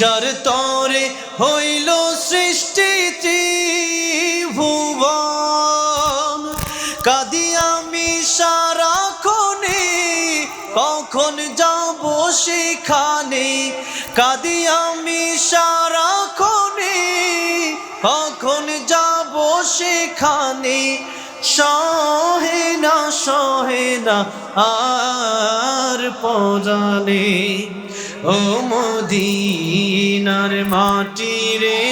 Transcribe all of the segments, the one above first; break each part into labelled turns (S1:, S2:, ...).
S1: যার তরে হইল সৃষ্টি ত্রিভুবন। কাদি আমি সারাক্ষণে, কখন যাব সেখানে? কাদি আমি সারাক্ষণে, কখন যাব সেখানে? সহে না সহে না, আর পজানে ও মদিনার মাটি রে,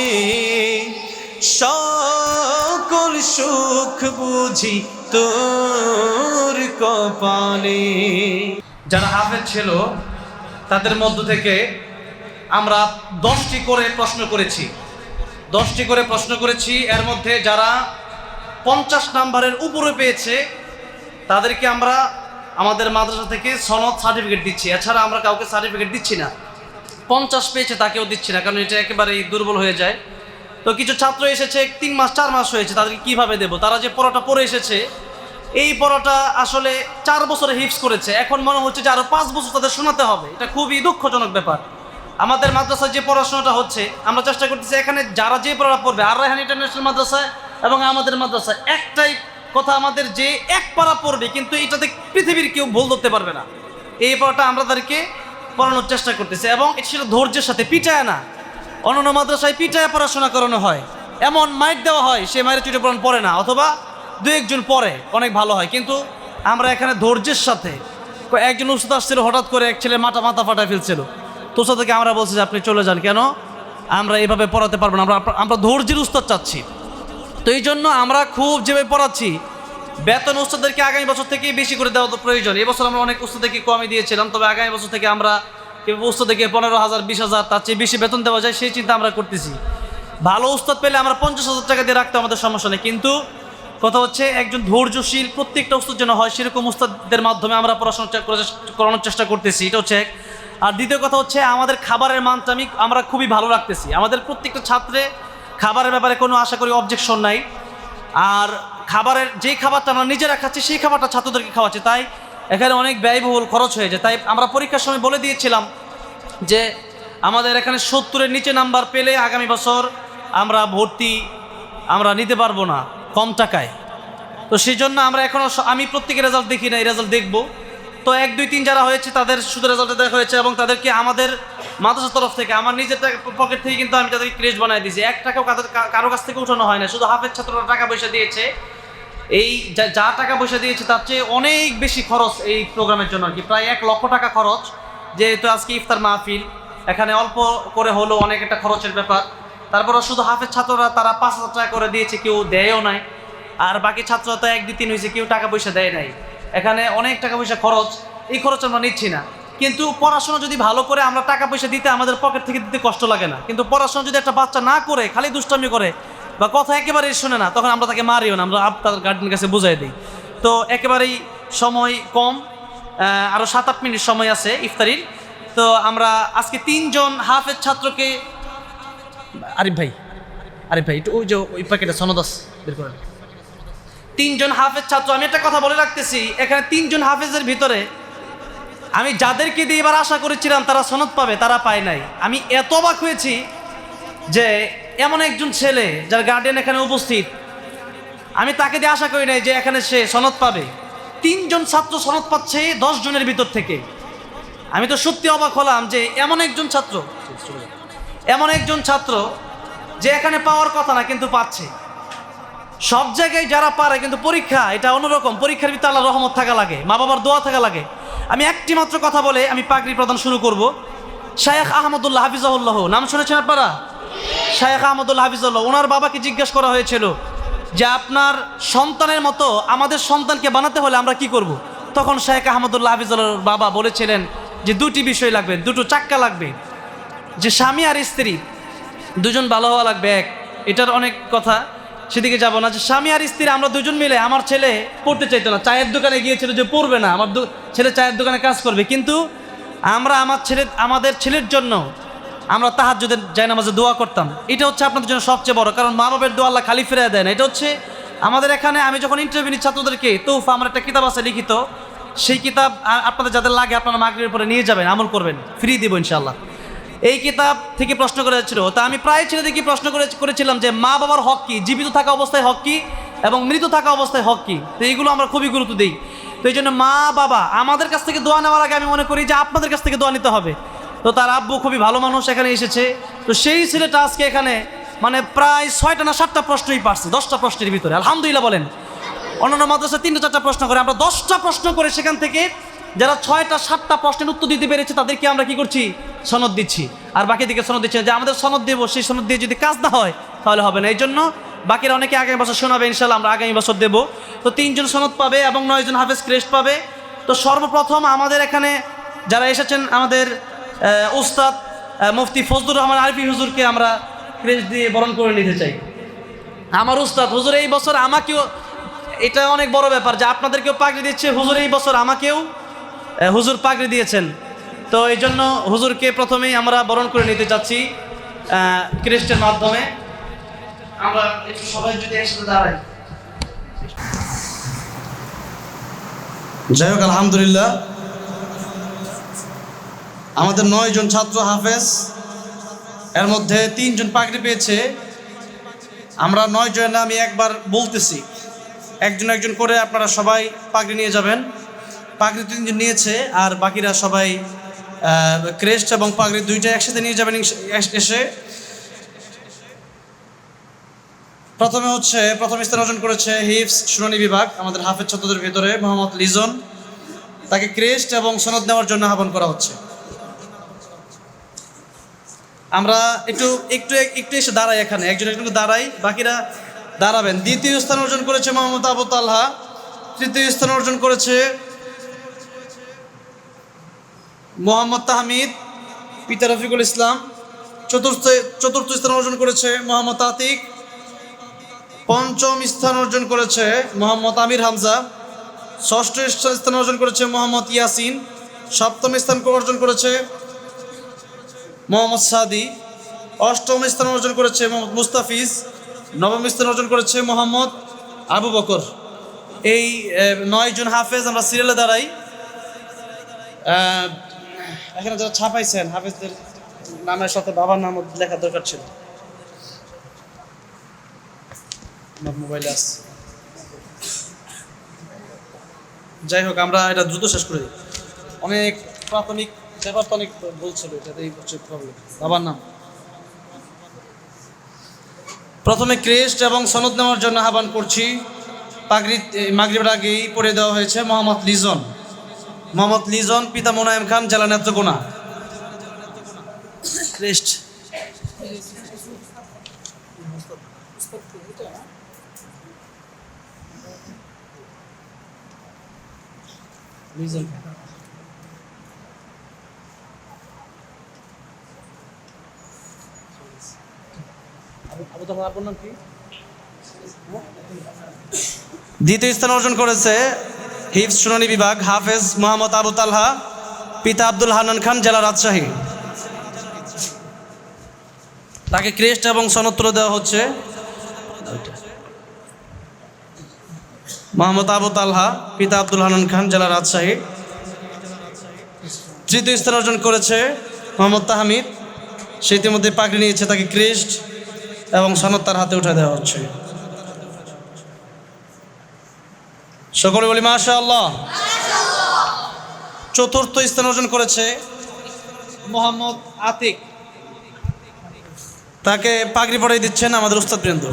S1: সকল সুখ বুঝি তোর কপালে।
S2: যারা হাফেজ ছিল, তাদের মধ্য থেকে আমরা দশটি করে প্রশ্ন করেছি। দশটি করে প্রশ্ন করেছি, এর মধ্যে যারা পঞ্চাশ নাম্বারের উপরে পেয়েছে, তাদেরকে আমরা আমাদের মাদ্রাসা থেকে সনদ সার্টিফিকেট দিচ্ছি। এছাড়া আমরা কাউকে সার্টিফিকেট দিচ্ছি না। পঞ্চাশ পেয়েছে, তাকেও দিচ্ছি না, কারণ এটা একেবারেই দুর্বল হয়ে যায়। তো কিছু ছাত্র এসেছে, তিন মাস, চার মাস হয়েছে, তাদেরকে কীভাবে দেব? তারা যে পড়াটা পড়ে এসেছে, এই পড়াটা আসলে চার বছরে হিপস করেছে। এখন মনে হচ্ছে যে আরও পাঁচ বছর তাদের শোনাতে হবে। এটা খুবই দুঃখজনক ব্যাপার। আমাদের মাদ্রাসায় যে পড়াশোনাটা হচ্ছে, আমরা চেষ্টা করতেছি এখানে যারা যে পড়া পড়বে, আর রাহান ইন্টারন্যাশনাল মাদ্রাসায় এবং আমাদের মাদ্রাসায় একটাই কথা আমাদের যে এক পাড়া পড়বে, কিন্তু এটাতে পৃথিবীর কেউ ভুল ধরতে পারবে না। এই পড়াটা আমরা তাদেরকে পড়ানোর চেষ্টা করতেছি এবং সেটা ধৈর্যের সাথে পিটায় না। অন্যান্য মাদ্রাসায় পিটায় পড়াশোনা করানো হয়। এমন মাইক দেওয়া হয়, সে মায়ের চুটে পড়ান পড়ে না, অথবা দু একজন পড়ে, অনেক ভালো হয়। কিন্তু আমরা এখানে ধৈর্যের সাথে একজন উস্তাদ আসছিল, হঠাৎ করে এক ছেলে মাথা মাথা ফাটা ফেলছিল। তো থেকে আমরা বলছি যে, আপনি চলে যান কেন? আমরা এভাবে পড়াতে পারব না, আমরা আমরা ধৈর্যের উস্তাদ চাচ্ছি। তো এই জন্য আমরা খুব যেভাবে পড়াচ্ছি। বেতন উস্তাদেরকে আগামী বছর থেকে বেশি করে দেওয়া তো প্রয়োজন। এবছর আমরা অনেক উস্তাদেরকে কমই দিয়েছিলাম, তবে আগামী বছর থেকে আমরা উস্তাদেরকে পনেরো হাজার, বিশ হাজার, তার চেয়ে বেশি বেতন দেওয়া যায় সেই চিন্তা আমরা করতেছি। ভালো উস্তাদ পেলে আমরা পঞ্চাশ হাজার টাকা দিয়ে রাখতে আমাদের সমস্যা নেই, কিন্তু কথা হচ্ছে একজন ধৈর্যশীল প্রত্যেকটা উস্তাদ যেন হয় সেরকম উস্তাদদের মাধ্যমে আমরা পড়াশোনা করানোর চেষ্টা করতেছি, এটা হচ্ছে এক। আর দ্বিতীয় কথা হচ্ছে আমাদের খাবারের মানটা আমি আমরা খুবই ভালো রাখতেছি। আমাদের প্রত্যেকটা ছাত্রে খাবারের ব্যাপারে কোনো আশা করি অবজেকশন নাই। আর খাবারের যে খাবারটা আমরা নিজেরা খাচ্ছি সেই খাবারটা ছাত্রদেরকে খাওয়াচ্ছি। তাই এখানে অনেক ব্যয়বহুল খরচ হয়ে যায়। তাই আমরা পরীক্ষার সময় বলে দিয়েছিলাম যে আমাদের এখানে সত্তরের নিচে নাম্বার পেলে আগামী বছর আমরা ভর্তি আমরা নিতে পারব না, কম টাকায়। তো সেই জন্য আমরা এখনও আমি প্রত্যেকের রেজাল্ট দেখি না এই রেজাল্ট দেখব। তো এক, দুই, তিন যারা হয়েছে, তাদের শুধু রেজাল্ট দেখা হয়েছে এবং তাদেরকে আমাদের মাদ্রাসার তরফ থেকে, আমার নিজের পকেট থেকে কিন্তু আমি তাদেরকে ক্রেজ বানিয়ে দিয়েছি। এক টাকাও কারও কাছ থেকে উঠানো হয় না, শুধু হাফের ছাত্ররা টাকা পয়সা দিয়েছে। এই যা- যা টাকা পয়সা দিয়েছে, তার চেয়ে অনেক বেশি খরচ এই প্রোগ্রামের জন্য আর কি। প্রায় এক লক্ষ টাকা খরচ, যেহেতু আজকে ইফতার মাহফিল, এখানে অল্প করে হলো অনেক একটা খরচের ব্যাপার। তারপরে শুধু হাফের ছাত্ররা, তারা পাঁচ হাজার টাকা করে দিয়েছে, কেউ দেয়ও নাই। আর বাকি ছাত্ররা তো এক, দুই, তিন হয়েছে, কেউ টাকা পয়সা দেয় নাই। এখানে অনেক টাকা পয়সা খরচ, এই খরচ আমরা নিচ্ছি না। কিন্তু পড়াশোনা যদি ভালো করে আমরা টাকা পয়সা দিতে আমাদের পকেট থেকে দিতে কষ্ট লাগে না। কিন্তু পড়াশোনা যদি একটা বাচ্চা না করে, খালি দুষ্টামি করে, বা কথা একেবারেই শোনে না, তখন আমরা তাকে মারিও না, আমরা তার গার্ডেনের কাছে বুঝাই দিই। তো একেবারেই সময় কম আরও সাত আট মিনিট সময় আছে ইফতারির। তো আমরা আজকে তিনজন হাফের ছাত্রকে আরিফ ভাই আরিফ ভাই, একটু ওই যে ওই প্যাকেটে সনদাস বের করেন। তিনজন হাফেজ ছাত্র, আমি একটা কথা বলে রাখতেছি, এখানে তিনজন হাফেজের ভিতরে আমি যাদেরকে দিয়ে এবার আশা করেছিলাম তারা সনদ পাবে, তারা পায় নাই। আমি এত অবাক হয়েছি যে এমন একজন ছেলে যার গার্ডেন এখানে উপস্থিত, আমি তাকে দিয়ে আশা করি নাই যে এখানে সে সনদ পাবে। তিনজন ছাত্র সনদ পাচ্ছে দশ জনের ভিতর থেকে। আমি তো সত্যি অবাক হলাম যে এমন একজন ছাত্র, এমন একজন ছাত্র যে এখানে পাওয়ার কথা না, কিন্তু পাচ্ছে। সব জায়গায় যারা পারে, কিন্তু পরীক্ষা, এটা অন্যরকম। পরীক্ষার ভিতরে আল্লাহ রহমত থাকা লাগে মা বাবার দোয়া থাকা লাগে। আমি একটি মাত্র কথা বলে আমি পাগড়ি প্রদান শুরু করব।
S3: শায়েখ আহমদুল্লাহ হাফিজাহুল্লাহ, নাম শুনেছেন আপনারা? শায়েখ আহমদুল্লাহ হাফিজুল্লাহ ওনার বাবাকে জিজ্ঞেস করা হয়েছিল যে আপনার সন্তানের মতো আমাদের সন্তানকে বানাতে হলে আমরা কি করব। তখন শায়েখ আহমদুল্লাহ হাফিজুল্লাহর বাবা বলেছিলেন যে দুটি বিষয় লাগবে, দুটো চাক্কা লাগবে। যে স্বামী আর স্ত্রী, দুজন ভালো হওয়া লাগবে, এক। এটার অনেক কথা। সেদিকে যাব না। যে স্বামী আর স্ত্রী, আমরা দুজন মিলে আমার ছেলে পড়তে চাইতো না। চায়ের দোকানে গিয়েছিল যে পড়বে না, আমার ছেলে চায়ের দোকানে কাজ করবে। কিন্তু আমরা আমার ছেলে, আমাদের ছেলের জন্য আমরা তাহার যদি যাই নামাজে দোয়া করতাম। এটা হচ্ছে আপনাদের জন্য সবচেয়ে বড়, কারণ মা বাবের দোয়া আল্লাহ খালি ফিরে দেয় না। এটা হচ্ছে আমাদের এখানে আমি যখন ইন্টারভিউ নিই ছাত্রদেরকে তৌফা আমার একটা কিতাব আছে লিখিত। সেই কিতাব আপনাদের যাদের লাগে আপনারা মাগরির পরে নিয়ে যাবেন, আমল করবেন। ফ্রি দিব ইনশাল্লাহ এই কিতাব থেকে প্রশ্ন করে যাচ্ছিল। তা আমি প্রায় ছেলেদেরকে প্রশ্ন করে করেছিলাম যে মা বাবার হক কি? জীবিত থাকা অবস্থায় হক কি? এবং মৃত থাকা অবস্থায় হক কি? তো এইগুলো আমরা খুবই গুরুত্ব দিই। তো এই জন্য মা, বাবা, আমাদের কাছ থেকে দোয়া নেওয়ার আগে আমি মনে করি যে আপনাদের কাছ থেকে দোয়া নিতে হবে। তো তার আব্বু খুবই ভালো মানুষ এখানে এসেছে। তো সেই ছেলেটা আজকে এখানে মানে প্রায় ছয়টা না সাতটা প্রশ্নই পারছে, দশটা প্রশ্নের ভিতরে। আলহামদুলিল্লাহ বলেন। অন্যান্য মাদ্রাসা তিনটা চারটা প্রশ্ন করে, আমরা দশটা প্রশ্ন করে সেখান থেকে যারা ছয়টা, সাতটা প্রশ্নের উত্তর দিতে পেরেছে, তাদেরকে আমরা কি করছি? সনদ দিচ্ছি। আর বাকি দিকে সনদ দিচ্ছি যে আমাদের সনদ দেবো, সেই সনদ দিয়ে যদি কাজ না হয়, তাহলে হবে না। এই জন্য বাকিরা অনেকে আগামী বছর শোনাবে ইনশাল্লাহ আমরা আগামী বছর দেবো। তো তিনজন সনদ পাবে এবং নয়জন হাফেজ ক্রেস্ট পাবে। তো সর্বপ্রথম আমাদের এখানে যারা এসেছেন, আমাদের উস্তাদ মুফতি ফজলুর রহমান আরফি হুজুরকে আমরা ক্রেস্ট দিয়ে বরণ করে নিতে চাই। আমার উস্তাদ, হুজুর, এই বছর আমাকেও, এটা অনেক বড় ব্যাপার যে আপনাদেরকেও পাগড়ি দিচ্ছে, হুজুর, এই বছর আমাকেও হুজুর পাগড়ি দিয়েছেন। তো এই জন্য হুজুরকে প্রথমেই আমরা বরণ করে নিতে চাচ্ছি ক্রিস্টের মাধ্যমে। আমরা একটু সবাই যদি একসাথে দাঁড়াই।
S2: যাই হোক, আলহামদুলিল্লাহ। আমাদের নয় জন ছাত্র হাফেজ, এর মধ্যে তিনজন পাগড়ি পেয়েছে। আমরা নয় জন আমি একবার বলতেছি। একজন একজন করে আপনারা সবাই পাগড়ি নিয়ে যাবেন। পাগড়ি তিনজন নিয়েছে আর বাকিরা সবাই ক্রেস্ট এবং পাগড়ি দুইটা একসাথে নিয়ে যাবেন এসে প্রথমে হচ্ছে, প্রথম স্থান অর্জন করেছে হিপস শুনানি বিভাগ, আমাদের হাফেজ ছাত্রদের ভিতরে, মোহাম্মদ লিজন। তাকে ক্রেস্ট এবং সনদ নেওয়ার জন্য আহ্বান করা হচ্ছে। আমরা একটু একটু একটু এসে দাঁড়াই এখানে, একজন একজন দাঁড়াই, বাকিরা দাঁড়াবেন। দ্বিতীয় স্থান অর্জন করেছে মোহাম্মদ আবু তালহা, তৃতীয় স্থান অর্জন করেছে মোহাম্মদ তাহমিদ পিতা রফিকুল ইসলাম চতুর্থ চতুর্থ স্থান অর্জন করেছে মোহাম্মদ আতিক পঞ্চম স্থান অর্জন করেছে মোহাম্মদ আমির হামজা ষষ্ঠ স্থান অর্জন করেছে মোহাম্মদ ইয়াসিন সপ্তম স্থান অর্জন করেছে মোহাম্মদ সাদি অষ্টম স্থান অর্জন করেছে মোহাম্মদ মুস্তাফিজ নবম স্থান অর্জন করেছে মোহাম্মদ আবু বকর। এই আহ, নয় জন হাফেজ আমরা সিরিয়ালে দাঁড়াই। এখানে যারা ছাপাইছেন, হাফেজদের নামের সাথে বাবার নাম লেখা দরকার ছিল। আমার মোবাইলে আছে। যাই হোক, আমরা এটা দ্রুত শেষ করে দিই। অনেক প্রাথমিক ব্যাপার তো অনেক বলছিল এটাতেই হচ্ছে প্রবলেম বাবার নাম। প্রথমে ক্রেস্ট এবং সনদ নেওয়ার জন্য আহ্বান করছি। পাগড়ি মাগরিবের আগেই পড়ে দেওয়া হয়েছে মোহাম্মদ লিজন। মোহাম্মদ লিজন পিতা মোনায়েম খান জেলা নেত্রকোনা। কি দ্বিতীয় স্থান অর্জন করেছে হিফস শুনানি বিভাগ, হাফেজ মোহাম্মদ আবু তালহা, পিতা আব্দুল হান্নান খান, জেলা রাজশাহী। তাকে ক্রেস্ট এবং সনদ তুলে দেওয়া হচ্ছে। মোহাম্মদ আবু তালহা, পিতা আব্দুল হান্নান খান, জেলা রাজশাহী। তৃতীয় স্থান অর্জন করেছে মোহাম্মদ তাহমিদ। সে ইতিমধ্যে পাগড়ি নিয়েছে, তাকে ক্রেস্ট এবং সনদ তার হাতে উঠে দেওয়া হচ্ছে। সকলে বলি মাশা আল্লাহ চতুর্থ স্থান অর্জন করেছে মোহাম্মদ আতিক। তাকে পাগড়ি পড়াই দিচ্ছেন আমাদের উস্তাদ বৃন্দ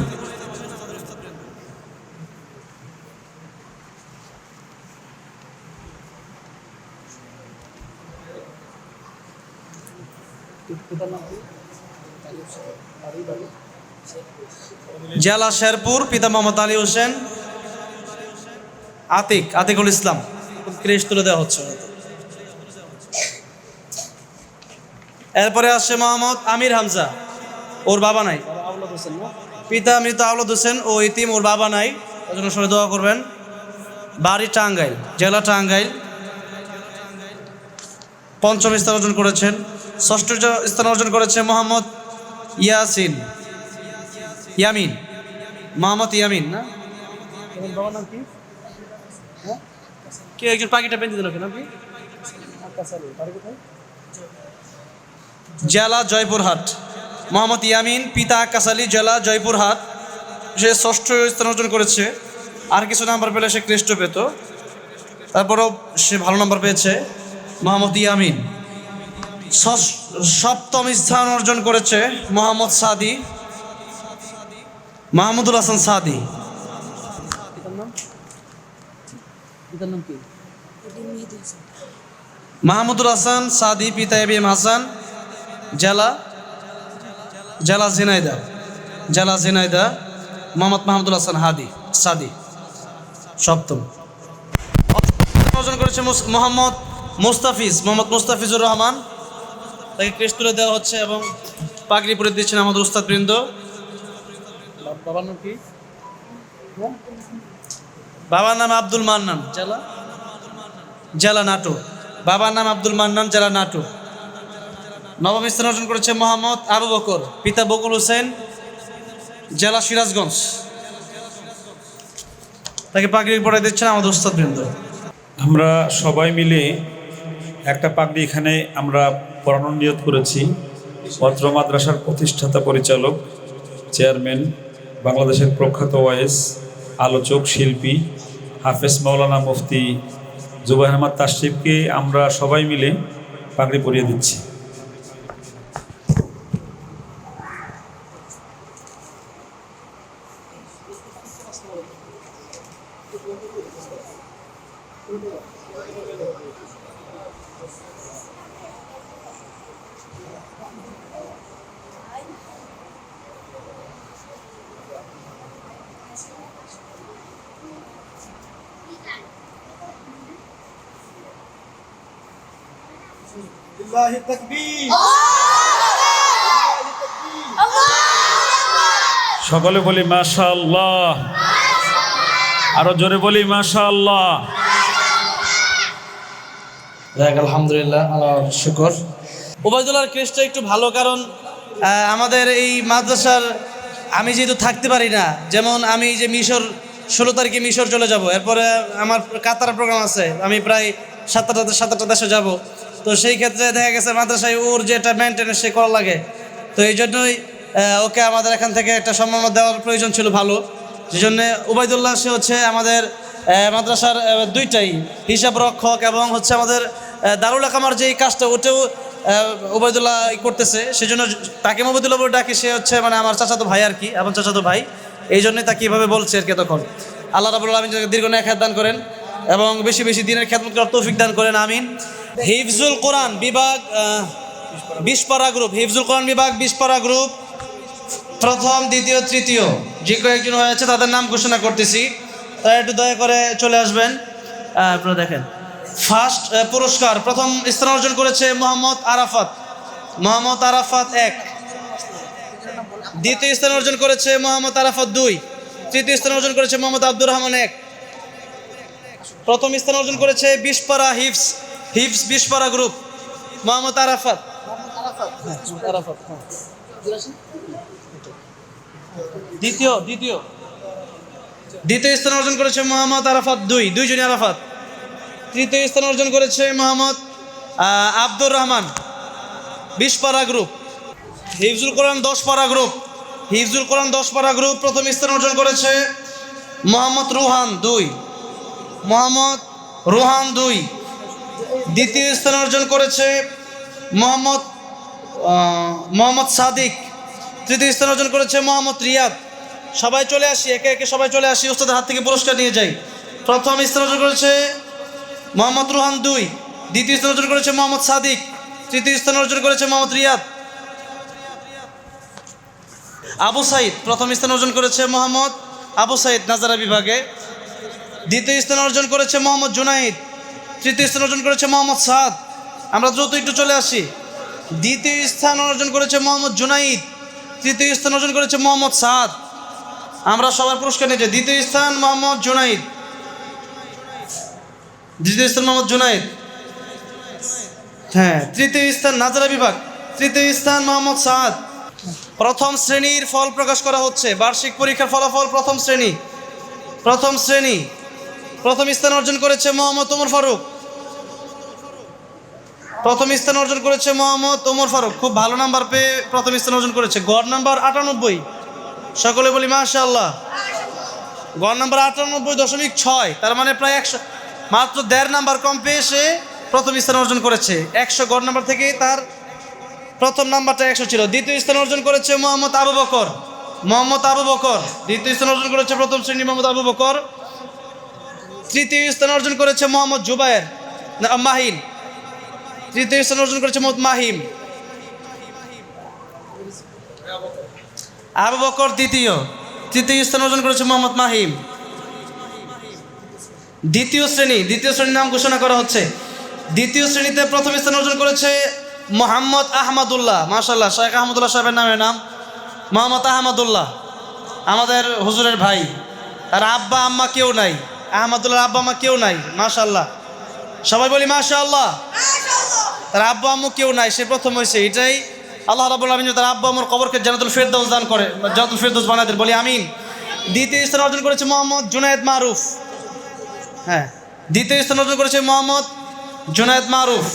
S2: জেলা শেরপুর, পিতা মোহাম্মদ আলী হোসেন। আতিক, আতিকুল ইসলাম ক্রেশ তুলে দেওয়া হচ্ছে। এরপরে আসছে মোহাম্মদ আমির হামজা, ওর বাবা নাই। পিতা মৃত আউলাদ হোসেন ও ইতিম, ওর বাবা নাই। ওর জন্য সবাই দোয়া করবেন। বাড়ি টাঙ্গাইল, জেলা টাঙ্গাইল। পঞ্চম স্থান অর্জন করেছেন। ষষ্ঠ স্থান অর্জন করেছে মোহাম্মদ ইয়াসিন। ইয়ামিন, মোহাম্মদ ইয়ামিন, না? বাবার নাম কি? কে একজন পাখিটা পেন্টি দিল কেন জেলা জয়পুরহাট। মোহাম্মদ ইয়ামিন, পিতা আকাশ আলী, জেলা জয়পুরহাট। সে ষষ্ঠ স্থান অর্জন করেছে। আর কিছু নাম্বার পেলে সে ক্রেষ্ট পেত। তারপরেও সে ভালো নাম্বার পেয়েছে মোহাম্মদ ইয়ামিন। সপ্তম স্থান অর্জন করেছে মোহাম্মদ সাদি মাহমুদুল হাসান সাদি। মাহমুদুল হাসান সাদি পিতা এ বি এম হাসান জেলা জেলা ঝিনাইদা জেলা ঝিনাইদা মোহাম্মদ মাহমুদুল হাসান হাদি সাদি সপ্তম। অর্জন করেছে মোহাম্মদ মুস্তাফিজ মোহাম্মদ মুস্তাফিজুর রহমান। তাকে ক্রেশ তুলে দেওয়া হচ্ছে এবং পাগড়ি পরে দিচ্ছেন আমাদের উস্তাদ বৃন্দ বাবার নাম কি? বাবার নাম আব্দুল মান্নান। জেলা? জেলা নাটু। বাবার নাম আব্দুল মান্নান, জেলা নাটু। নবম স্থান অর্জন করেছে মোহাম্মদ আবু বকর, পিতা বকুল হোসেন, জেলা সিরাজগঞ্জ। তাকে পাগড়ি পরে দিচ্ছেন আমাদের উস্তাদ বৃন্দ
S4: আমরা সবাই মিলে একটা পাগড়ি এখানে আমরা পড়ানোর নিয়ত করেছি। পত্র মাদ্রাসার প্রতিষ্ঠাতা পরিচালক, চেয়ারম্যান, বাংলাদেশের প্রখ্যাত ওয়াইস আলোচক, শিল্পী হাফেজ মৌলানা মুফতি জুবাই আহমদ তাশিফকে আমরা সবাই মিলে পাগড়ি পরিয়ে দিচ্ছি। সকলে বলি মাশা আল্লাহ আরও জোরে বলি মাশা আল্লাহ
S2: যাক আলহামদুলিল্লাহ আল্লাহ শুকর। ওবায়দুল্লাহর কেসটা একটু ভালো কারণ আহ, আমাদের এই মাদ্রাসার আমি যেহেতু থাকতে পারি না যেমন আমি যে মিশর ষোলো তারিখে মিশর চলে যাব এরপরে আমার কাতার প্রোগ্রাম আছে আমি প্রায় সাতটা সাতটা দেশে যাব। তো সেই ক্ষেত্রে দেখা গেছে মাদ্রাসায় ওর যেটা মেনটেন সে করা লাগে। তো এই জন্যই ওকে আমাদের এখান থেকে একটা সম্মান দেওয়ার প্রয়োজন ছিল ভালো। সেই জন্য উবায়দুল্লাহ সে হচ্ছে আমাদের মাদ্রাসার দুইটাই হিসাব রক্ষক এবং হচ্ছে আমাদের দারুল আকামার যে কাজটা, ওটাও ই করতেছে। সেই জন্য তাকে মবিদুল্লাহ বলে ডাকি, সে হচ্ছে মানে আমার চাচাতো ভাই আর কি এবং চাচাতো ভাই। এই জন্যই তাকে এইভাবে বলছে আর কি তখন আল্লাহ রাবুল আলমিন যাকে দীর্ঘ ন্যায় দান করেন। এবং বেশি বেশি দিনের খ্যাতমত করার তৌফিক দান করেন, আমিন। হিফজুল কোরআন বিভাগ বিশপাড়া গ্রুপ হিফজুল কোরআন বিভাগ, বিশপাড়া গ্রুপ প্রথম, দ্বিতীয়, তৃতীয়। যে কয়েকজন হয়েছে, তাদের নাম ঘোষণা করতেছি। তারা একটু দয়া করে চলে আসবেন। আপনারা দেখেন। ফার্স্ট পুরস্কার, প্রথম স্থান অর্জন করেছে মোহাম্মদ আরাফাত। মোহাম্মদ আরাফাত এক। দ্বিতীয় স্থান অর্জন করেছে মোহাম্মদ আরাফাত দুই। তৃতীয় স্থান অর্জন করেছে মোহাম্মদ আব্দুর রহমান এক। প্রথম স্থান অর্জন করেছে বিশপাড়া হিপস হিফস বিশপাড়া গ্রুপ মোহাম্মদ আরাফাত। হ্যাঁ, দ্বিতীয় দ্বিতীয়। দ্বিতীয় স্থান অর্জন করেছে মোহাম্মদ আরাফাত দুই দুইজনই আরাফাত। তৃতীয় স্থান অর্জন করেছে মোহাম্মদ আব্দুর রহমান বিশ গ্রুপ হিফজুল কোরআন দশ পারা গ্রুপ হিফজুল কোরআন দশ পারা গ্রুপ প্রথম স্থান অর্জন করেছে মোহাম্মদ রুহান দুই। মোহাম্মদ রুহান দুই। দ্বিতীয় স্থান অর্জন করেছে মোহাম্মদ মোহাম্মদ সাদিক। তৃতীয় স্থান অর্জন করেছে মোহাম্মদ রিয়াদ। সবাই চলে আসি, একে একে সবাই চলে আসি, ওস্তাদের হাত থেকে পুরস্কার নিয়ে যাই। প্রথম স্থান অর্জন করেছে মোহাম্মদ রুহান দুই। দ্বিতীয় স্থান অর্জন করেছে মোহাম্মদ সাদিক। তৃতীয় স্থান অর্জন করেছে মোহাম্মদ রিয়াদ। আবু সাইদ, প্রথম স্থান অর্জন করেছে মোহাম্মদ আবু সাইদ, নাজারা বিভাগে। দ্বিতীয় স্থান অর্জন করেছে মোহাম্মদ জুনাইদ। তৃতীয় স্থান অর্জন করেছে মোহাম্মদ সাদ। আমরা দ্রুত একটু চলে আসি। দ্বিতীয় স্থান অর্জন করেছে মোহাম্মদ জুনাইদ। তৃতীয় স্থান অর্জন করেছে মোহাম্মদ সাদ। আমরা সবার পুরস্কার নিয়েছি। দ্বিতীয় স্থান মোহাম্মদ জুনাইদ। দ্বিতীয় স্থান মোহাম্মদ জুনাইদ। হ্যাঁ তৃতীয় স্থান নাজারা বিভাগ। তৃতীয় স্থান মোহাম্মদ সাদ। প্রথম শ্রেণির ফল প্রকাশ করা হচ্ছে। বার্ষিক পরীক্ষার ফলাফল প্রথম শ্রেণি। প্রথম শ্রেণি। প্রথম স্থান অর্জন করেছে মোহাম্মদ ওমর ফারুক। প্রথম স্থান অর্জন করেছে মোহাম্মদ তোমর ফারুক। খুব ভালো নাম্বার পেয়ে প্রথম স্থান অর্জন করেছে। গড় নাম্বার আটানব্বই। সকলে বলি, মাশাআল্লাহ। গড় নাম্বার আটানব্বই দশমিক ছয়। তার মানে প্রায় একশো মাত্র দেড় নাম্বার কম পেয়ে সে প্রথম স্থান অর্জন করেছে। একশো গড় নাম্বার থেকে তার প্রথম নাম্বারটা একশো ছিল। দ্বিতীয় স্থান অর্জন করেছে মোহাম্মদ আবু বকর। মোহাম্মদ আবু বকর। দ্বিতীয় স্থান অর্জন করেছে প্রথম শ্রেণি মোহাম্মদ আবু বকর। তৃতীয় স্থান অর্জন করেছে মোহাম্মদ জুবায়ের না, মাহিন। তৃতীয় স্থান অর্জন করেছে মোহাম্মদ মাহিম। আবু বকর দ্বিতীয়। তৃতীয় স্থান অর্জন করেছে মোহাম্মদ মাহিম। দ্বিতীয় শ্রেণি দ্বিতীয় শ্রেণির নাম ঘোষণা করা হচ্ছে। দ্বিতীয় শ্রেণীতে প্রথম স্থান অর্জন করেছে মোহাম্মদ আহমদুল্লাহ মাশাল্লাহ শেখ আহমদুল্লাহ সাহেবের নামের নাম। মোহাম্মদ আহমদুল্লাহ আমাদের হুজুরের ভাই। আর আব্বা আম্মা কেউ নাই। আহমদুল্লাহ আব্বা আম্মা কেউ নাই মাশাল্লাহ সবাই বলি মাশাল্লাহ তার আব্বা আম্মু কেউ নাই, সে প্রথম হয়েছে, এটাই আল্লাহ রাবুল আলমিন তার আব্বা আম্মুর কবরকে জানাতুল ফেরদৌস দান করে জানাতুল ফেরদৌস দেন, বলি আমিন। দ্বিতীয় স্থান অর্জন করেছে মোহাম্মদ জুনায়েদ মারুফ। হ্যাঁ দ্বিতীয় স্থান অর্জন করেছে মোহাম্মদ জুনায়েদ মারুফ।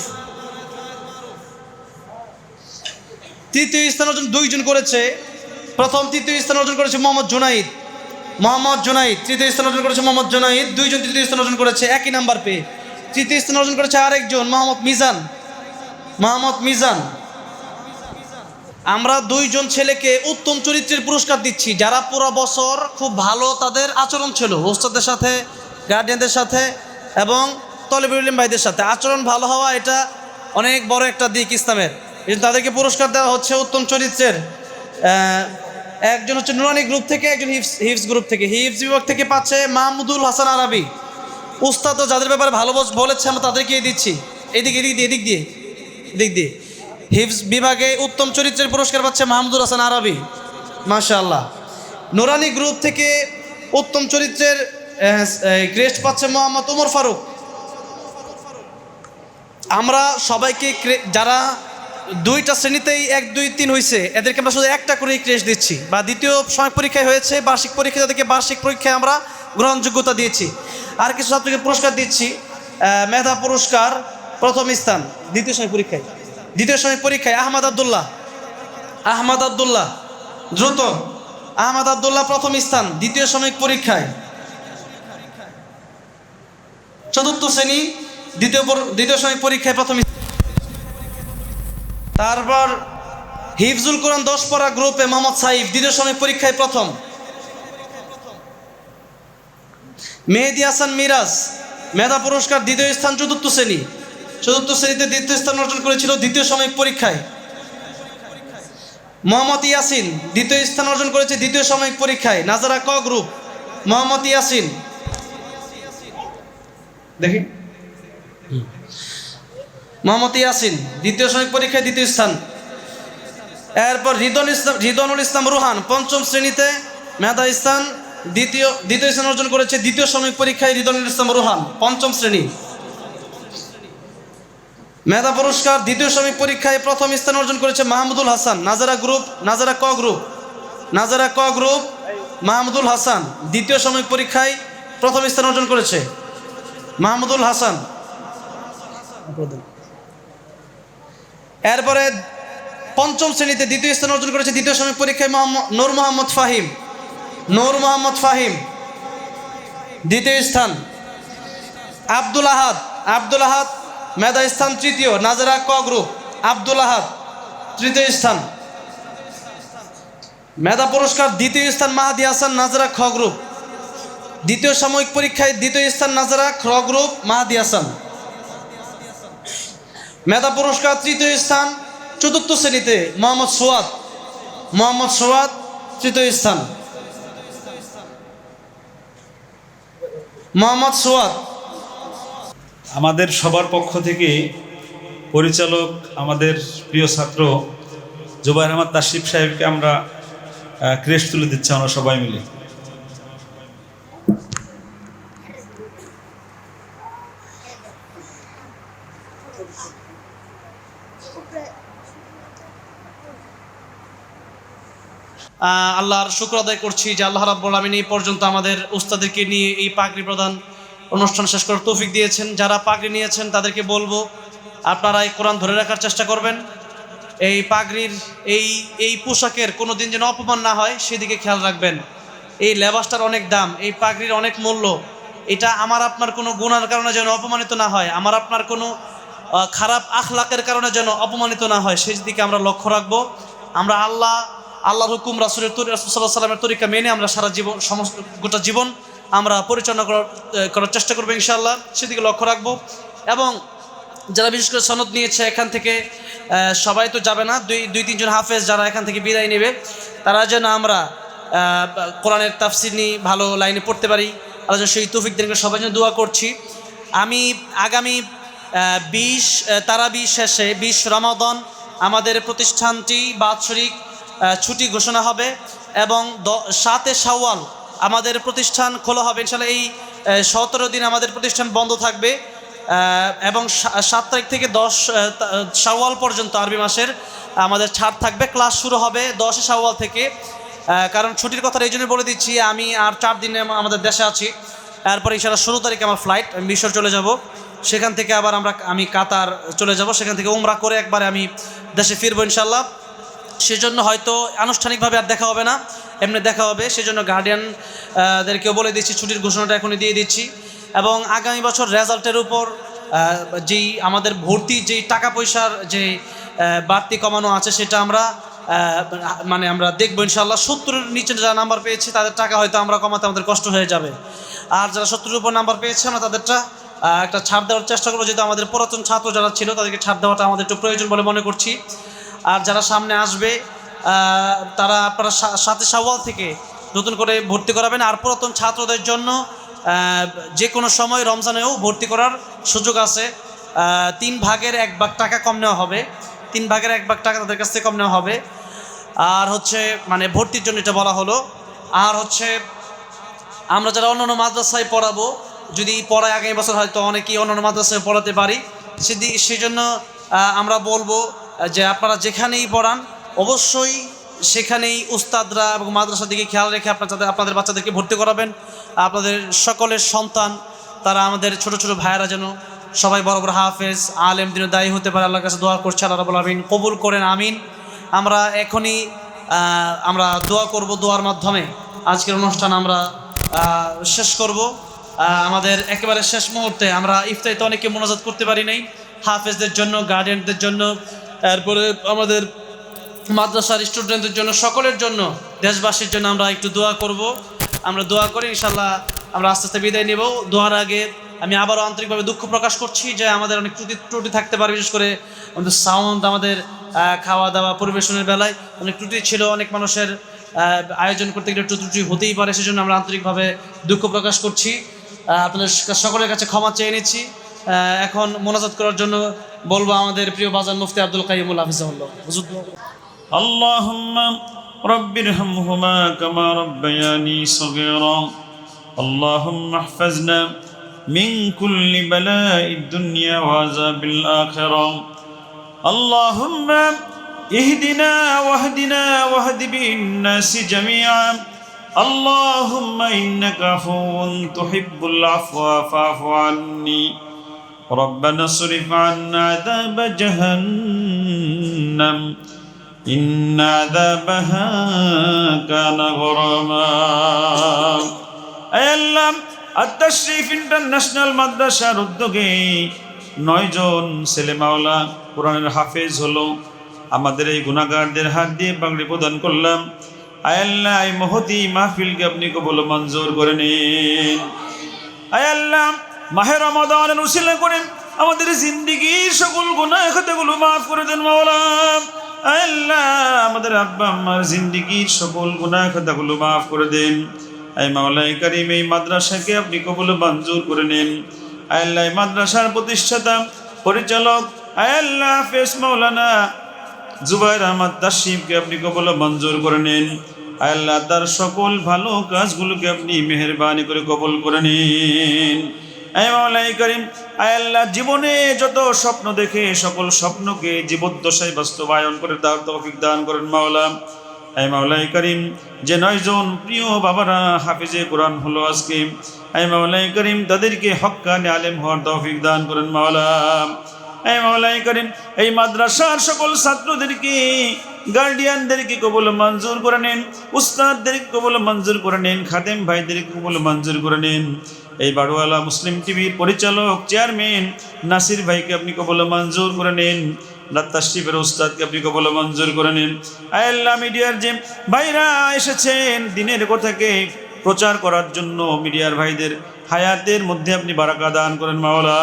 S2: তৃতীয় স্থান অর্জন দুইজন করেছে, প্রথম তৃতীয় স্থান অর্জন করেছে মোহাম্মদ জুনাইদ। মোহাম্মদ জুনাইদ, তৃতীয় স্থান অর্জন করেছে মোহাম্মদ জুনাইদ, দুইজন তৃতীয় স্থান অর্জন করেছে, একই নাম্বার পেয়ে। তৃতীয় স্থান অর্জন করেছে আরেকজন, মোহাম্মদ মিজান। মোহাম্মদ মিজান। আমরা দুইজন ছেলেকে উত্তম চরিত্রের পুরস্কার দিচ্ছি, যারা পুরো বছর খুব ভালো তাদের আচরণ ছিল ওস্তাদের সাথে গার্ডিয়ানদের সাথে এবং তলেবুল ইলম ভাইদের সাথে। আচরণ ভালো হওয়া এটা অনেক বড় একটা দিক ইসলামের। তাদেরকে পুরস্কার দেওয়া হচ্ছে উত্তম চরিত্রের একজন হচ্ছে নুরানি গ্রুপ থেকে, একজন হিফস হিফস গ্রুপ থেকে। হিফস বিভাগ থেকে পাচ্ছে মাহমুদুল হাসান আরাবি। উস্তাদও যাদের ব্যাপারে ভালো বলেছে, আমরা তাদেরকেই দিচ্ছি। এদিক এদিক দিয়ে এদিক দিয়ে এদিক দিয়ে। হিফস বিভাগে উত্তম চরিত্রের পুরস্কার পাচ্ছে মাহমুদুল হাসান আরবি। মাশাআল্লাহ। নুরানি গ্রুপ থেকে উত্তম চরিত্রের ক্রেস্ট পাচ্ছে মোহাম্মদ উমর ফারুক। আমরা সবাইকে যারা দুইটা শ্রেণীতেই এক, দুই, তিন হয়েছে এদেরকে আমরা শুধু একটা করেই ক্রেস্ট দিচ্ছি। বা দ্বিতীয় সময় পরীক্ষায় হয়েছে, বার্ষিক পরীক্ষা তাদেরকে বার্ষিক পরীক্ষায় আমরা গ্রহণযোগ্যতা দিয়েছি। আর কিছু ছাত্রকে পুরস্কার দিচ্ছি মেধা পুরস্কার, প্রথম স্থান, দ্বিতীয় সময় পরীক্ষায়। দ্বিতীয় সময় পরীক্ষায় আহমদ আবদুল্লাহ। আহমদ আবদুল্লাহ, দ্রুত। আহমদ আবদুল্লাহ প্রথম স্থান, দ্বিতীয় সাময়িক পরীক্ষায়। চতুর্থ শ্রেণি, দ্বিতীয় দ্বিতীয় সাময়িক পরীক্ষায় প্রথম। তারপর হিফজুল কোরআন দশ পড়া গ্রুপে মোহাম্মদ সাইফ, দ্বিতীয় সাময়িক পরীক্ষায় প্রথম। মেহেদি হাসান মিরাজ, মেধা পুরস্কার, দ্বিতীয় স্থান, চতুর্থ শ্রেণি। চতুর্থ শ্রেণীতে দ্বিতীয় স্থান অর্জন করেছিল দ্বিতীয় সাময়িক পরীক্ষায়। মোহাম্মদ ইয়াসিন, দ্বিতীয় স্থান অর্জন করেছে দ্বিতীয় সাময়িক পরীক্ষায়। নাজারা ক গ্রুপ? মোহাম্মদ ইয়াসিন। দেখি। মোহাম্মদ ইয়াসিন, দ্বিতীয় সাময়িক পরীক্ষায় দ্বিতীয় স্থান। এরপর রিদন ইসলাম রিদনুল ইসলাম রুহান, পঞ্চম শ্রেণীতে মেধা স্থান, দ্বিতীয় দ্বিতীয় স্থান অর্জন করেছে দ্বিতীয় শ্রমিক পরীক্ষায় রিদনুল ইসলাম রুহান, পঞ্চম শ্রেণি। মেধা পুরস্কার, দ্বিতীয় শ্রমিক পরীক্ষায় প্রথম স্থান অর্জন করেছে মাহমুদুল হাসান, নাজারা গ্রুপ, নাজারা ক গ্রুপ, নাজারা ক গ্রুপ, মাহমুদুল হাসান, দ্বিতীয় শ্রমিক পরীক্ষায় প্রথম স্থান অর্জন করেছে মাহমুদুল হাসান। এরপরে পঞ্চম শ্রেণীতে দ্বিতীয় স্থান অর্জন করেছে দ্বিতীয় সাময়িক পরীক্ষায় মোহাম্মদ নূর মোহাম্মদ ফাহিম। নূর মোহাম্মদ ফাহিম। দ্বিতীয় স্থান। আব্দুল আহাদ। আব্দুল আহাদ মেধা স্থান তৃতীয়, নাজারা ক গ্রুপ আব্দুল আহাদ তৃতীয় স্থান। মেধা পুরস্কার দ্বিতীয় স্থান মাহাদি হাসান, নাজারা খ গ্রুপ দ্বিতীয় সাময়িক পরীক্ষায় দ্বিতীয় স্থান নাজারা খ গ্রুপ মাহাদি হাসান। মেধা পুরস্কার তৃতীয় স্থান চতুর্থ শ্রেণীতে মোহাম্মদ সোয়াদ। মোহাম্মদ সোয়াদ তৃতীয় স্থান। মোহাম্মদ সুয়াদ।
S4: আমাদের সবার পক্ষ থেকে পরিচালক আমাদের প্রিয় ছাত্র জুবাইর আহমদ তাশিফ সাহেবকে আমরা ক্রেস্ট তুলে দিচ্ছি আমরা সবাই মিলে।
S2: আল্লাহর শুক্র আদায় করছি যে আল্লাহ রাব্বুল আমিন এই পর্যন্ত আমাদের উস্তাদেরকে নিয়ে এই পাগড়ি প্রদান অনুষ্ঠান শেষ করার তৌফিক দিয়েছেন। যারা পাগড়ি নিয়েছেন তাদেরকে বলব, আপনারা এই কোরআন ধরে রাখার চেষ্টা করবেন। এই পাগড়ির, এই এই পোশাকের কোনো দিন যেন অপমান না হয়, সেদিকে খেয়াল রাখবেন। এই লেবাসটার অনেক দাম, এই পাগড়ির অনেক মূল্য। এটা আমার, আপনার কোনো গুণার কারণে যেন অপমানিত না হয়, আমার, আপনার কোনো খারাপ আখলাকের কারণে যেন অপমানিত না হয় সেই দিকে আমরা লক্ষ্য রাখব। আমরা আল্লাহ আল্লাহর হুকুম, রাসুলের রাসুল্লাহ সাল্লামের তরিকা মেনে আমরা সারা জীবন, সমস্ত গোটা জীবন আমরা পরিচালনা করার করার চেষ্টা করব ইনশাআল্লাহ। সেদিকে লক্ষ্য রাখব। এবং যারা বিশেষ করে সনদ নিয়েছে এখান থেকে সবাই তো যাবে না। দুই দুই, তিনজন হাফেজ যারা এখান থেকে বিদায় নেবে, তারা যেন আমরা কোরআনের তাফসির নিয়ে ভালো লাইনে পড়তে পারি। আল্লাহ যেন সেই তৌফিক দিনকে সবাই জন্য দোয়া করছি। আমি আগামী বিশ তারাবি শেষে, বিশ রমাদন আমাদের প্রতিষ্ঠানটি বাৎসরিক ছুটি ঘোষণা হবে এবং সাতে সাওয়াল আমাদের প্রতিষ্ঠান খোলা হবে। ইনশাল্লাহ এই সতেরো দিন আমাদের প্রতিষ্ঠান বন্ধ থাকবে। এবং সাত তারিখ থেকে দশ শাওয়াল পর্যন্ত আরবি মাসের আমাদের ছাড় থাকবে। ক্লাস শুরু হবে দশে সাওয়াল থেকে। কারণ ছুটির কথা এই জন্য বলে দিচ্ছি, আমি আর চার দিনে আমাদের দেশে আছি। তারপরে ইনশাল্লাহ ষোলো তারিখে আমার ফ্লাইট মিশর চলে যাব। সেখান থেকে আবার আমরা, আমি কাতার চলে যাব। সেখান থেকে উমরা করে একবারে আমি দেশে ফিরবো ইনশাল্লাহ সেজন্য হয়তো আনুষ্ঠানিকভাবে আর দেখা হবে না। এমনি দেখা হবে, সেজন্য গার্ডিয়ানদেরকেও বলে দিচ্ছি, ছুটির ঘোষণাটা এখনই দিয়ে দিচ্ছি। এবং আগামী বছর রেজাল্টের উপর যেই আমাদের ভর্তি যেই টাকা পয়সার যে বাড়তি কমানো আছে সেটা আমরা মানে আমরা দেখব ইনশাল্লাহ সত্তরের নিচে যারা নাম্বার পেয়েছে, তাদের টাকা হয়তো আমরা কমাতে আমাদের কষ্ট হয়ে যাবে। আর যারা সত্তরের উপর নাম্বার পেয়েছে, আমরা তাদেরটা একটা ছাড় দেওয়ার চেষ্টা করব। যেহেতু আমাদের পুরাতন ছাত্র যারা ছিল, তাদেরকে ছাড় দেওয়াটা আমাদের একটু প্রয়োজন বলে মনে করছি। আর যারা সামনে আসবে তারা আপনারা সাথে সাওয়াল থেকে নতুন করে ভর্তি করাবেন। আর পুরাতন ছাত্রদের জন্য যে কোনো সময় রমজানেও ভর্তি করার সুযোগ আছে। তিন ভাগের এক ভাগ টাকা কম নেওয়া হবে। তিন ভাগের এক ভাগ টাকা তাদের কাছ থেকে কম নেওয়া হবে। আর হচ্ছে মানে ভর্তির জন্য এটা বলা হলো। আর হচ্ছে, আমরা যারা অন্য অন্য মাদ্রাসায় পড়াবো, যদি পড়ায় আগামী বছর হয়তো অনেকেই অন্য অন্য মাদ্রাসায় পড়াতে পারি। সেদি সেই জন্য আমরা বলব যে আপনারা যেখানেই পড়ান, অবশ্যই সেখানেই উস্তাদরা এবং মাদ্রাসার দিকে খেয়াল রেখে আপনার আপনাদের বাচ্চাদেরকে ভর্তি করাবেন। আপনাদের সকলের সন্তান, তারা আমাদের ছোট ছোট ভাইয়েরা যেন সবাই বড় বড় হাফেজ, আলেম দিন দায়ী হতে পারে। আল্লাহর কাছে দোয়া করছে, আল্লাহ রাবুল আমিন কবুল করেন, আমিন। আমরা এখনই আমরা দোয়া করব দোয়ার মাধ্যমে। আজকের অনুষ্ঠান আমরা শেষ করব। আমাদের একেবারে শেষ মুহূর্তে আমরা ইফতারিতে অনেকে মোনাজাত করতে পারি নাই। হাফেজদের জন্য গার্ডিয়ানদের জন্য তারপরে আমাদের মাদ্রাসার স্টুডেন্টদের জন্য, সকলের জন্য, দেশবাসীর জন্য আমরা একটু দোয়া করব। আমরা দোয়া করি ইনশাল্লাহ আমরা আস্তে আস্তে বিদায় নেব। দোয়ার আগে আমি আবারও আন্তরিকভাবে দুঃখ প্রকাশ করছি যে আমাদের অনেক ত্রুটি ত্রুটি থাকতে পারে, বিশেষ করে আমাদের সাউন্ড আমাদের খাওয়া দাওয়া পরিবেশনের বেলায় অনেক ত্রুটি ছিল, অনেক মানুষের আয়োজন করতে গেলে একটু ত্রুটি হতেই পারে, সেজন্য আমরা আন্তরিকভাবে দুঃখ প্রকাশ করছি। আপনাদের সকলের কাছে ক্ষমা চেয়ে নিচ্ছি। এখন মোনাজাত করার জন্য বলবো আমাদের প্রিয় বাজার মুফতি আব্দুল কাইমুল হাফিজাউল্লাহ হুজুর
S4: اللهم رب ارحمهما كما ربياني صغيرا اللهم احفظنا من كل بلاء الدنيا وعذاب الآخرة اللهم اهدنا واهدنا واهد بالناس جميعا اللهم إنك عفو تحب العفو فاعف عني ربنا اصرف عنا عذاب جهنم إن عذابها كان غراما আল্লাহ আত্মাশরিফ ইন্টারন্যাশনাল মাদ্রাসার উদ্যোগে নয়জন ছেলে মাওলা কোরআনের হাফেজ হলো আমাদের এই গুণাগারদের হাত দিয়ে পাগড়ি প্রদান করলাম আয়াল্লাহ এই মহতি মাহফিলকে আপনি কবল মঞ্জুর করে নিন আয়াল্লাহ মাহে রমাদানের উসিলা করেন। আমাদের জিন্দিগির সকল গুনাহ খাতাগুলো মাফ করে দেন মাওলা আল্লাহ, আমাদের আব্বা আম্মার জিন্দিগির সকল গুনাহ খাতাগুলো মাফ করে দেন। আয় মাওলাই করিম, এই মাদ্রাসাকে আপনি কবুল মঞ্জুর করে নেন। আল্লাহ মাদ্রাসার প্রতিষ্ঠাতা, পরিচালক আল্লাহ হাফেজ মাওলানা জুবাইর আহমদ তাসিফকে আপনি কবল মঞ্জুর করে নেন। আল্লাহ, তার সকল ভালো কাজগুলোকে আপনি মেহরবানি করে কবল করে নিন। মাওলাই করিম, আয় জীবনে যত স্বপ্ন দেখে সকল স্বপ্নকে জীবদ্দশায় বাস্তবায়ন করে তার তৌফিক দান করেন মাওলা। মাওলাই করিম, যে নয়জন প্রিয় বাবারা হাফিজে কোরআন হলো আজকে আয় মাওলাই করিম, তাদেরকে হক্কানে আলেম হওয়ার তৌফিক দান করেন মাওলা। এই মাওলাই করিম, এই মাদ্রাসার সকল ছাত্রদেরকে, গার্ডিয়ানদেরকে কবল মঞ্জুর করে নেন, উস্তাদদেরকে কবল মঞ্জুর করে নেন, খাদেম ভাইদেরকে কবল মঞ্জুর করে নেন। এই বাড়ুয়ালা মুসলিম টিভির পরিচালক, চেয়ারম্যান নাসির ভাইকে আপনি কবল মঞ্জুর করে নেন। লাত্তাশিফের উস্তাদকে আপনি কবল মঞ্জুর করে নেন। আল্লাহ মিডিয়ার যে ভাইরা এসেছেন, দিনের কথাকে প্রচার করার জন্য মিডিয়ার ভাইদের হায়াতের মধ্যে আপনি বারাকা দান করেন মাওলা।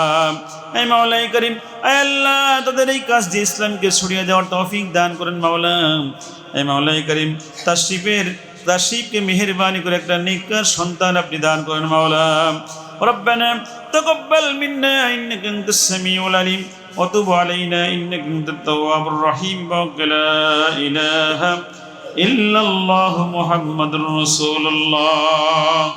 S4: এই মাওলাই করিম আয় আল্লাহ তাদের এই কাজ দিয়ে ইসলামকে ছড়িয়ে দেওয়ার তৌফিক দান করেন মাওলা। এই মাওলাই করিম তাশরিফের তাশরিফকে মেহেরবানি করে একটা নিকার সন্তান আপনি দান করেন মাওলা ربنا تقبل منا انك انت السميع العليم وتب علينا انك انت التواب الرحيم ولا اله الا الله محمد رسول الله